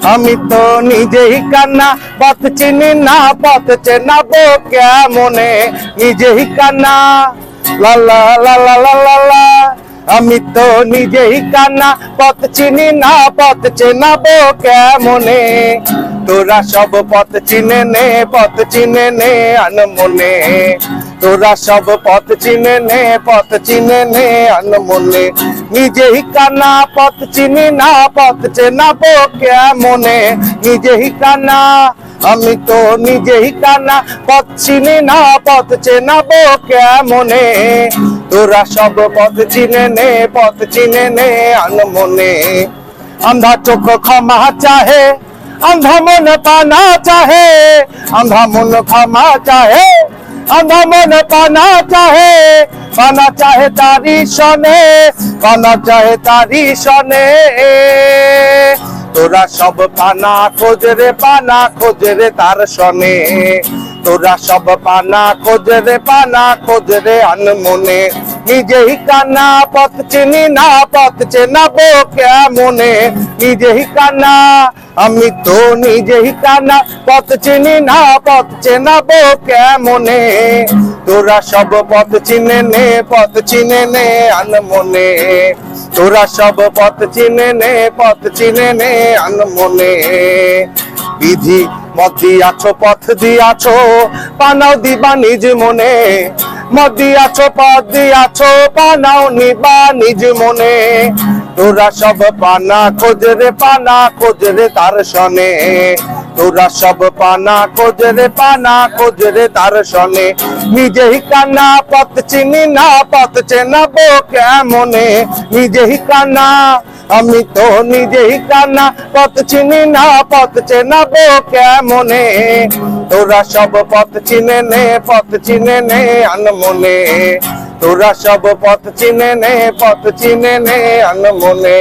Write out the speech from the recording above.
আমি তো নিজেই কান্না, পথ চিনি না, পথ চেনা চেনাবো কেমনে? নিজেই কান্না। লা লা লা লা লা লা আমি তো নিজেই কান্না, পথ চিনি না, পথ চেনা চেনাবো কেমনে? তোরা সব পথ চিনে নে, পথ চিনে নে, আনমনে। তোরা সব পথ চিনে নে, পথ চিনে নে মনে নিজেই কানা পথ চিনি না, পথ চেনা চেনাবো কেমনে? নিজেই কানা, আমি তো নিজেই কানা, পথ চিনি না, পথ চেনা চেনাবো কেমনে? তোরা সব পথ চিনে নে, পথ চিনে নে মনে আন্ধা চোখ ক্ষমা চাহে আন্ধা মন পানা চাহে আন্ধা মন ক্ষমা চাহে। আমার মনে পানা চাহে পানা চাহে তারি সনে পানা চাহে তারি সনে তোরা সব পানা খোঁজ রে, পানা খোঁজ রে তার সনে তোরা সব পানা খোঁজ রে, পানা খোঁজ রে আন মনে নিজেই কানা পথ চিনি না, পথ চেনাবো কেমনে? নিজেই কানা আমি তো নিজেই কানা পথ চিনি না, পথ চেনাবো কেমনে? তোরা সব পথ চিনে নে, পথ চিনে নে আনমনে। তোরা সব পথ চিনে নে, পথ চিনে নে আনমনে। বিধি মত দিয়াছো, পথ দিয়াছো পানাও দিবা নিজ মনে। মত দিয়াছো, পথ দিয়াছো পানাও নিবা নিজ মনে। তোরা সব পানা খোঁজ রে, পানা খোঁজ রে তার সনে তোরা সব পানা খোঁজ রে, পানা খোঁজ রে তার সনে নিজেই কানা পথ চিনি না, পথ চেনাবো কেমনে? নিজেই কানা আমি তো নিজেই কানা পথ চিনি না, পথ চেনাবো কেমনে? তোরা সব পথ চিনে নে, পথ চিনে নে, আনমনে। তোরা সব পথ চিনে নে পথ চিনে নে আনমনে।